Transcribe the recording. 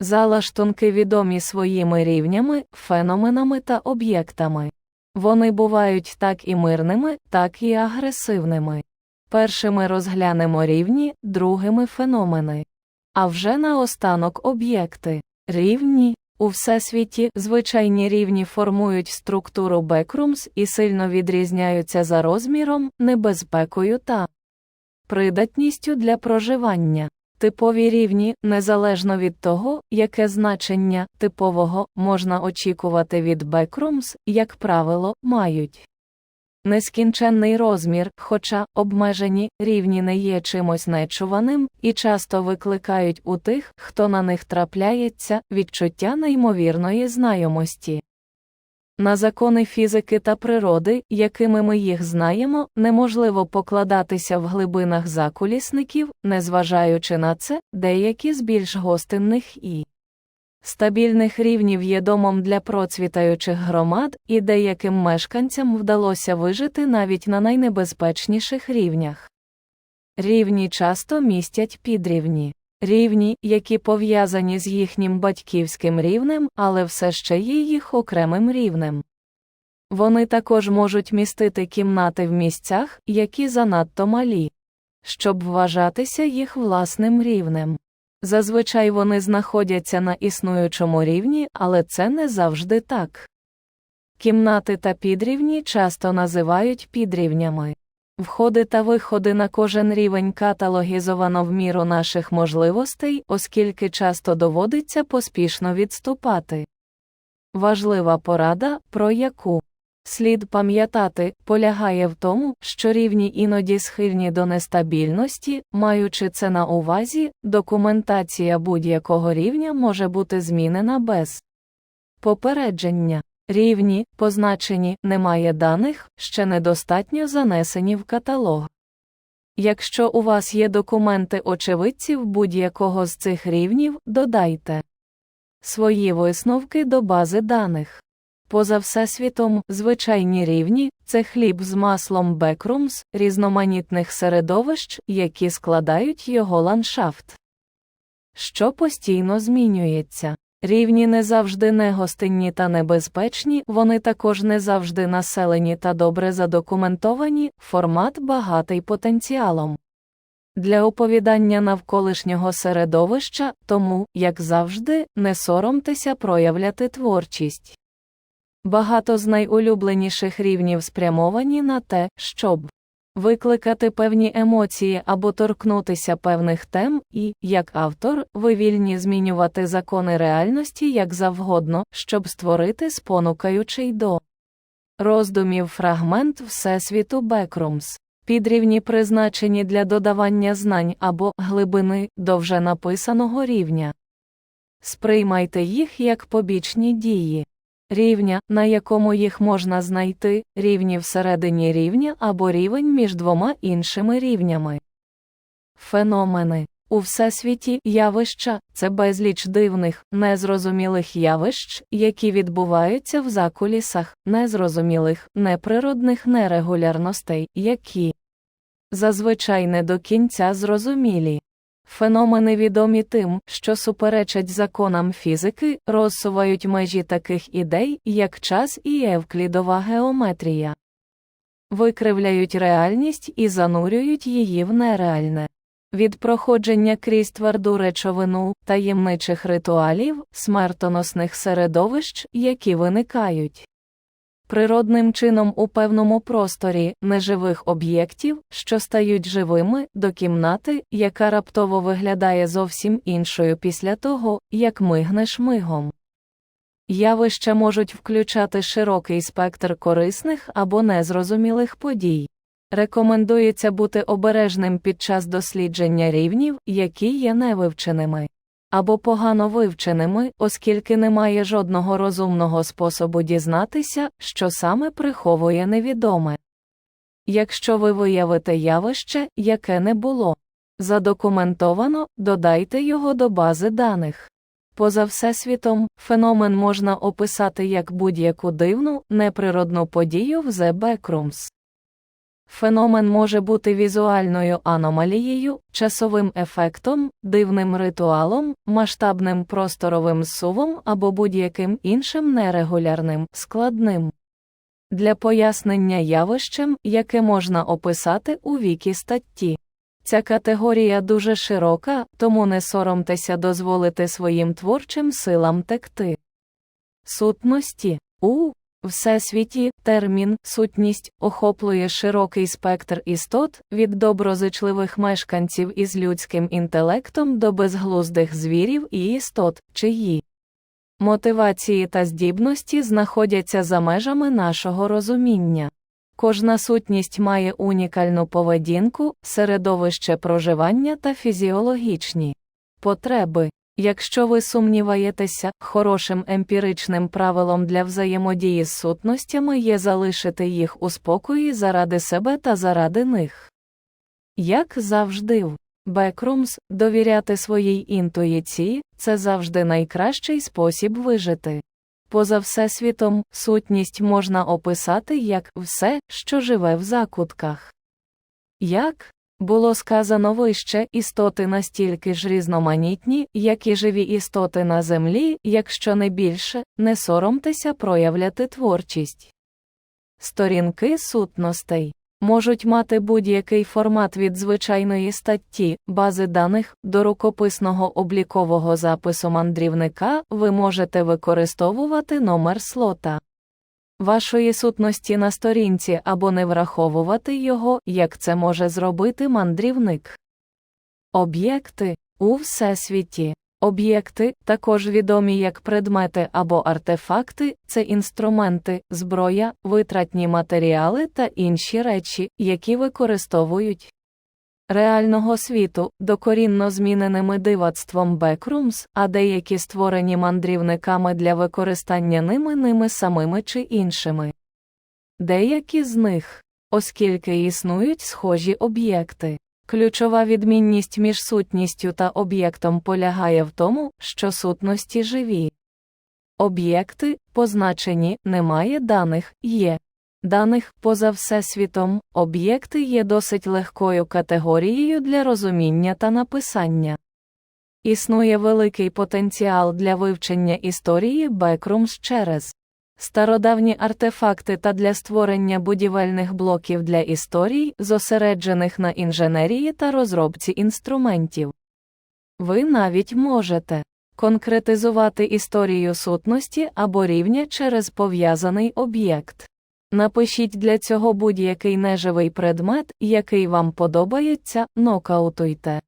Залаштунки відомі своїми рівнями, феноменами та об'єктами. Вони бувають так і мирними, так і агресивними. Першими розглянемо рівні, другими феномени. А вже наостанок об'єкти. Рівні у всесвіті звичайні рівні формують структуру бекрумс і сильно відрізняються за розміром, небезпекою та придатністю для проживання. Типові рівні, незалежно від того, яке значення типового можна очікувати від бекрумс, як правило, мають нескінченний розмір, хоча обмежені рівні не є чимось нечуваним і часто викликають у тих, хто на них трапляється, відчуття неймовірної знайомості. На закони фізики та природи, якими ми їх знаємо, неможливо покладатися в глибинах закулісників, незважаючи на це, деякі з більш гостинних і стабільних рівнів є домом для процвітаючих громад, і деяким мешканцям вдалося вижити навіть на найнебезпечніших рівнях. Рівні часто містять підрівні. Рівні, які пов'язані з їхнім батьківським рівнем, але все ще є їх окремим рівнем. Вони також можуть містити кімнати в місцях, які занадто малі, щоб вважатися їх власним рівнем. Зазвичай вони знаходяться на існуючому рівні, але це не завжди так. Кімнати та підрівні часто називають підрівнями. Входи та виходи на кожен рівень каталогізовано в міру наших можливостей, оскільки часто доводиться поспішно відступати. Важлива порада, про яку слід пам'ятати, полягає в тому, що рівні іноді схильні до нестабільності, маючи це на увазі, документація будь-якого рівня може бути змінена без попередження. Рівні, позначені, немає даних, ще недостатньо занесені в каталог. Якщо у вас є документи очевидців будь-якого з цих рівнів, додайте свої висновки до бази даних. Поза всесвітом, звичайні рівні це хліб з маслом бекрумс, різноманітних середовищ, які складають його ландшафт, що постійно змінюється. Рівні не завжди негостинні та небезпечні, вони також не завжди населені та добре задокументовані, формат багатий потенціалом. Для оповідання навколишнього середовища, тому, як завжди, не соромтеся проявляти творчість. Багато з найулюбленіших рівнів спрямовані на те, щоб викликати певні емоції або торкнутися певних тем, і, як автор, ви вільні змінювати закони реальності як завгодно, щоб створити спонукаючий до роздумів фрагмент Всесвіту Бекрумс. Підрівні призначені для додавання знань або глибини до вже написаного рівня. Сприймайте їх як побічні дії. Рівня, на якому їх можна знайти, рівні всередині рівня або рівень між двома іншими рівнями. Феномени у всесвіті явища це безліч дивних, незрозумілих явищ, які відбуваються в закулісах, незрозумілих, неприродних нерегулярностей, які зазвичай не до кінця зрозумілі. Феномени відомі тим, що суперечать законам фізики, розсувають межі таких ідей, як час і евклідова геометрія, викривляють реальність і занурюють її в нереальне. Від проходження крізь тверду речовину, таємничих ритуалів, смертоносних середовищ, які виникають природним чином у певному просторі неживих об'єктів, що стають живими, до кімнати, яка раптово виглядає зовсім іншою після того, як мигнеш мигом. Явища можуть включати широкий спектр корисних або незрозумілих подій. Рекомендується бути обережним під час дослідження рівнів, які є невивченими або погано вивченими, оскільки немає жодного розумного способу дізнатися, що саме приховує невідоме. Якщо ви виявите явище, яке не було задокументовано, додайте його до бази даних. Поза всесвітом, феномен можна описати як будь-яку дивну, неприродну подію в The Backrooms. Феномен може бути візуальною аномалією, часовим ефектом, дивним ритуалом, масштабним просторовим зсувом або будь-яким іншим нерегулярним, складним. Для пояснення явищем, яке можна описати у вікі статті. Ця категорія дуже широка, тому не соромтеся дозволити своїм творчим силам текти. Сутності у Всесвіті термін сутність охоплює широкий спектр істот від доброзичливих мешканців із людським інтелектом до безглуздих звірів і істот, чиї мотивації та здібності знаходяться за межами нашого розуміння. Кожна сутність має унікальну поведінку, середовище проживання та фізіологічні потреби. Якщо ви сумніваєтеся, хорошим емпіричним правилом для взаємодії з сутностями є залишити їх у спокої заради себе та заради них. Як завжди в Бекрумс, довіряти своїй інтуїції це завжди найкращий спосіб вижити. Поза всесвітом, сутність можна описати як все, що живе в закутках. Як було сказано вище, істоти настільки ж різноманітні, як і живі істоти на землі, якщо не більше, не соромтеся проявляти творчість. Сторінки сутностей можуть мати будь-який формат від звичайної статті, бази даних до рукописного облікового запису мандрівника ви можете використовувати номер слота вашої сутності на сторінці або не враховувати його, як це може зробити мандрівник. Об'єкти у всесвіті. Об'єкти, також відомі як предмети або артефакти, це інструменти, зброя, витратні матеріали та інші речі, які використовують реального світу, докорінно зміненими дивацтвом Бекрумс, а деякі створені мандрівниками для використання ними ними самими чи іншими. Деякі з них, оскільки існують схожі об'єкти. Ключова відмінність між сутністю та об'єктом полягає в тому, що сутності живі. Об'єкти, позначені, немає даних, є. Даних поза всесвітом, об'єкти є досить легкою категорією для розуміння та написання. Існує великий потенціал для вивчення історії Бекрумс через стародавні артефакти та для створення будівельних блоків для історій, зосереджених на інженерії та розробці інструментів. Ви навіть можете конкретизувати історію сутності або рівня через пов'язаний об'єкт. Напишіть для цього будь-який неживий предмет, який вам подобається, нокаутуйте.